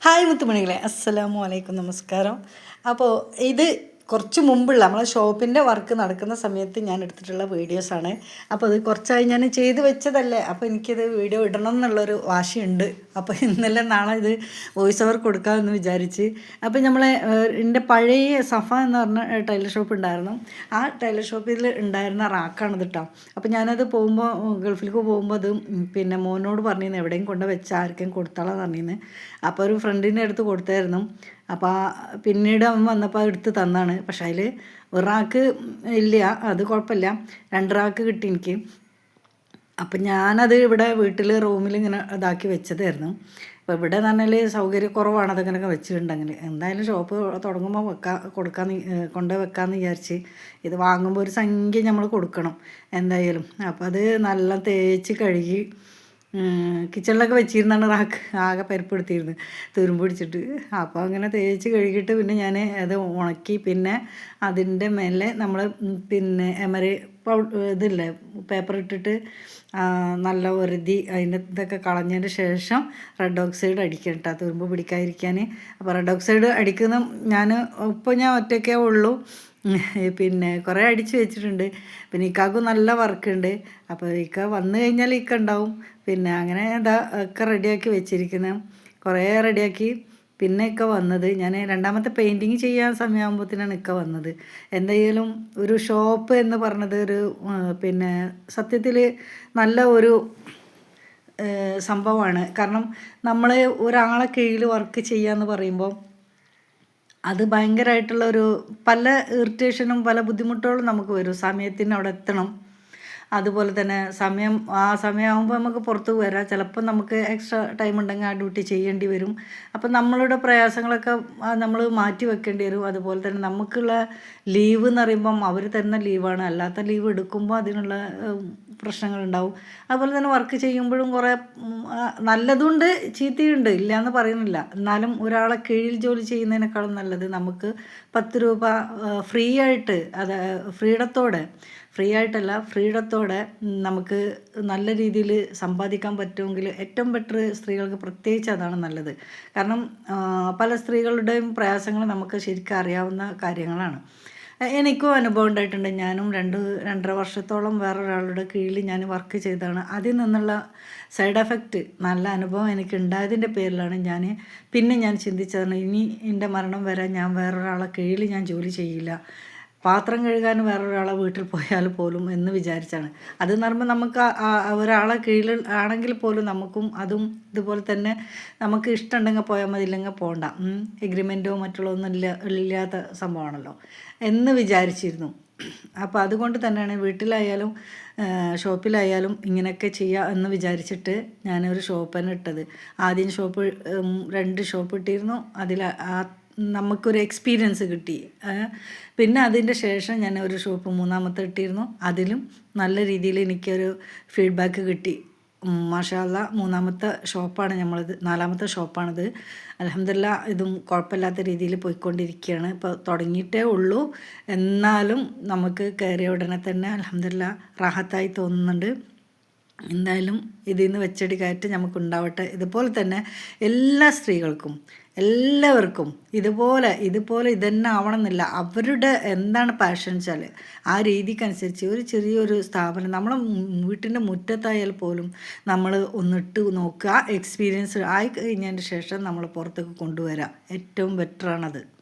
Hi മുത്തുമണികളെ. അസ്സലാമു അലൈക്കും. നമസ്കാരം. അപ്പോൾ ഇത് കുറച്ച് മുമ്പുള്ള നമ്മളെ ഷോപ്പിന്റെ വർക്ക് നടക്കുന്ന സമയത്ത് ഞാൻ എടുത്തിട്ടുള്ള വീഡിയോസാണ് അപ്പോൾ അത് കുറച്ചായി ഞാൻ ചെയ്ത് വെച്ചതല്ലേ. അപ്പോൾ എനിക്കിത് വീഡിയോ ഇടണം എന്നുള്ളൊരു വാശിയുണ്ട്. അപ്പോൾ ഇന്നലെ നാളെ ഇത് വോയിസ് ഓവർ കൊടുക്കാമെന്ന് വിചാരിച്ച്. അപ്പോൾ നമ്മളെ എന്റെ പഴയ സഫ എന്ന് പറഞ്ഞ ടൈലർ ഷോപ്പ് ഉണ്ടായിരുന്നു. ആ ടൈലർ ഷോപ്പിൽ ഉണ്ടായിരുന്ന റാക്കാണ് കേട്ടോ അപ്പോൾ ഞാനത് പോകുമ്പോൾ ഗൾഫിലേക്ക് പോകുമ്പോൾ അത് പിന്നെ മോനോട് പറഞ്ഞിരുന്നു എവിടെയും കൊണ്ട് വെച്ച് ആർക്കും കൊടുത്താളാന്ന് പറഞ്ഞിരുന്നു. അപ്പോൾ ഒരു ഫ്രണ്ടിന്റെ അടുത്ത് കൊടുത്തായിരുന്നു. അപ്പോൾ പിന്നീട് അവൻ വന്നപ്പോൾ എടുത്ത് തന്നാണ്. പക്ഷെ അതിൽ ഒരാൾക്ക് ഇല്ല. അത് കുഴപ്പമില്ല രണ്ടൊരാൾക്ക് കിട്ടി എനിക്ക്. അപ്പം ഞാനത് ഇവിടെ വീട്ടിൽ റൂമിൽ ഇങ്ങനെ ഇതാക്കി വെച്ചതായിരുന്നു. അപ്പോൾ ഇവിടെ എന്ന് സൗകര്യക്കുറവാണ് അതങ്ങനെയൊക്കെ വെച്ചിട്ടുണ്ടെങ്കിൽ എന്തായാലും ഷോപ്പ് തുടങ്ങുമ്പോൾ വെക്കാൻ കൊടുക്കാൻ കൊണ്ട് വെക്കാമെന്ന് വിചാരിച്ച് ഇത് വാങ്ങുമ്പോൾ ഒരു സംഖ്യ നമ്മൾ കൊടുക്കണം എന്തായാലും. അപ്പോൾ അത് നല്ല തേച്ച് കഴുകി കിച്ചണിലൊക്കെ വെച്ചിരുന്നാണ് റാക്ക് ആകെ പരിപ്പെടുത്തിയിരുന്നത്. തുരുമ്പ് പിടിച്ചിട്ട്. അപ്പോൾ അങ്ങനെ തേച്ച് കഴുകിയിട്ട് പിന്നെ ഞാൻ അത് ഉണക്കി പിന്നെ അതിന്റെ മേലെ നമ്മൾ പിന്നെ എമറി ഇതില്ലേ പേപ്പർ ഇട്ടിട്ട് നല്ല ഒരുതി അതിന്റെ ഇതൊക്കെ കളഞ്ഞതിന് ശേഷം റെഡ് ഓക്സൈഡ് അടിക്കണം കേട്ടോ തുരുമ്പ് പിടിക്കാതിരിക്കാൻ അപ്പോൾ റെഡ് ഓക്സൈഡ് അടിക്കുന്ന ഞാൻ ഇപ്പോൾ ഞാൻ ഒറ്റയ്ക്കേ ഉള്ളൂ. പിന്നെ കുറേ അടിച്ചു വെച്ചിട്ടുണ്ട്. പിന്നെ ഇക്കാക്കും നല്ല വർക്കുണ്ട്. അപ്പോൾ ഇക്ക വന്നു കഴിഞ്ഞാൽ ഇക്ക ഉണ്ടാവും. പിന്നെ അങ്ങനെ ഇതാ ഒക്കെ റെഡിയാക്കി വെച്ചിരിക്കുന്നത് കുറേ റെഡിയാക്കി. പിന്നെ ഇക്ക വന്നത് ഞാൻ രണ്ടാമത്തെ പെയിന്റിങ് ചെയ്യാൻ സമയമാകുമ്പോഴത്തേനാണ് ഇക്ക വന്നത്. എന്തായാലും ഒരു ഷോപ്പ് എന്ന് പറഞ്ഞത് ഒരു പിന്നെ സത്യത്തിൽ നല്ല ഒരു സംഭവമാണ്. കാരണം നമ്മൾ ഒരാളെ കീഴിൽ വർക്ക് ചെയ്യാന്ന് പറയുമ്പോൾ അത് ഭയങ്കരമായിട്ടുള്ള ഒരു പല ഇറിറ്റേഷനും പല ബുദ്ധിമുട്ടുകളും നമുക്ക് വരും. സമയത്തിന് അവിടെ എത്തണം. അതുപോലെ തന്നെ സമയം ആ സമയമാകുമ്പോൾ നമുക്ക് പുറത്ത് വരാം. ചിലപ്പോൾ നമുക്ക് എക്സ്ട്രാ ടൈം ഉണ്ടെങ്കിൽ ആ ഡ്യൂട്ടി ചെയ്യേണ്ടി വരും. അപ്പം നമ്മളുടെ പ്രയാസങ്ങളൊക്കെ നമ്മൾ മാറ്റി വെക്കേണ്ടി വരും. അതുപോലെ തന്നെ നമുക്കുള്ള ലീവ് എന്ന് പറയുമ്പം അവർ തരുന്ന ലീവാണ് അല്ലാത്ത ലീവ് എടുക്കുമ്പോൾ അതിനുള്ള പ്രശ്നങ്ങളുണ്ടാവും. അതുപോലെ തന്നെ വർക്ക് ചെയ്യുമ്പോഴും കുറേ നല്ലതുണ്ട് ചീത്തയുണ്ട് ഇല്ല എന്ന് പറയുന്നില്ല. എന്നാലും ഒരാളെ കീഴിൽ ജോലി ചെയ്യുന്നതിനേക്കാളും നല്ലത് നമുക്ക് പത്ത് രൂപ ഫ്രീ ആയിട്ട് അത് ഫ്രീഡത്തോടെ ഫ്രീ ആയിട്ടല്ല ഫ്രീഡത്തോടെ നമുക്ക് നല്ല രീതിയിൽ സമ്പാദിക്കാൻ പറ്റുമെങ്കിൽ ഏറ്റവും ബെറ്റർ സ്ത്രീകൾക്ക് പ്രത്യേകിച്ച് അതാണ് നല്ലത്. കാരണം പല സ്ത്രീകളുടെയും പ്രയാസങ്ങൾ നമുക്ക് ശരിക്കും അറിയാവുന്ന കാര്യങ്ങളാണ്. എനിക്കും അനുഭവം ഉണ്ടായിട്ടുണ്ട്. ഞാനും രണ്ട് രണ്ടര വർഷത്തോളം വേറൊരാളുടെ കീഴിൽ ഞാൻ വർക്ക് ചെയ്തതാണ്. അതിൽ നിന്നുള്ള സൈഡ് എഫക്റ്റ് നല്ല അനുഭവം എനിക്ക് ഉണ്ടായതിന്റെ പേരിലാണ് ഞാൻ പിന്നെ ഞാൻ ചിന്തിച്ചതാണ് ഇനി എന്റെ മരണം വരെ ഞാൻ വേറൊരാളെ കീഴിൽ ഞാൻ ജോലി ചെയ്യില്ല. പാത്രം കഴുകാൻ വേറൊരാളെ വീട്ടിൽ പോയാൽ പോലും എന്ന് വിചാരിച്ചാണ്. അതെന്ന് പറയുമ്പോൾ നമുക്ക് ഒരാളെ കീഴിൽ ആണെങ്കിൽ പോലും നമുക്കും അതും ഇതുപോലെ തന്നെ നമുക്ക് ഇഷ്ടമുണ്ടെങ്കിൽ പോയാൽ മതി ഇല്ലെങ്കിൽ പോകണ്ട എഗ്രിമെന്റോ മറ്റുള്ളതൊന്നും ഇല്ല ഇല്ലാത്ത സംഭവമാണല്ലോ എന്ന് വിചാരിച്ചിരുന്നു. അപ്പോൾ അതുകൊണ്ട് തന്നെയാണ് വീട്ടിലായാലും ഷോപ്പിലായാലും ഇങ്ങനെയൊക്കെ ചെയ്യുക എന്ന് വിചാരിച്ചിട്ട് ഞാനൊരു ഷോപ്പ് തന്നെ ഇട്ടത്. ആദ്യം ഷോപ്പ് രണ്ട് ഷോപ്പ് ഇട്ടിരുന്നു. അതിൽ ആ നമുക്കൊരു എക്സ്പീരിയൻസ് കിട്ടി. പിന്നെ അതിന്റെ ശേഷം ഞാൻ ഒരു ഷോപ്പ് മൂന്നാമത്തെ ഇട്ടിരുന്നു. അതിലും നല്ല രീതിയിൽ എനിക്കൊരു ഫീഡ്ബാക്ക് കിട്ടി. മാഷാല്ല മൂന്നാമത്തെ ഷോപ്പാണ് നമ്മളിത് നാലാമത്തെ ഷോപ്പാണിത് അലഹമില്ല ഇതും കുഴപ്പമില്ലാത്ത രീതിയിൽ പോയിക്കൊണ്ടിരിക്കുകയാണ്. ഇപ്പോൾ തുടങ്ങിയിട്ടേ ഉള്ളൂ. എന്നാലും നമുക്ക് കയറിയ ഉടനെ തന്നെ അലഹമില്ല റാഹത്തായി തോന്നുന്നുണ്ട്. എന്തായാലും ഇതിൽ നിന്ന് വെച്ചടി കയറ്റ് നമുക്ക് ഉണ്ടാവട്ടെ ഇതുപോലെ തന്നെ എല്ലാ സ്ത്രീകൾക്കും എല്ലാവർക്കും ഇതുപോലെ ഇതുപോലെ ഇതന്നെ ആവണം എന്നില്ല അവരുടെ എന്താണ് പാഷൻ വെച്ചാൽ ആ രീതിക്കനുസരിച്ച് ഒരു ചെറിയൊരു സ്ഥാപനം നമ്മളെ വീട്ടിന്റെ മുറ്റത്തായാൽ പോലും നമ്മൾ ഒന്നിട്ട് നോക്കുക. എക്സ്പീരിയൻസ് ആയി കഴിഞ്ഞതിന് ശേഷം നമ്മൾ പുറത്തേക്ക് കൊണ്ടുവരാം. ഏറ്റവും ബെറ്ററാണത്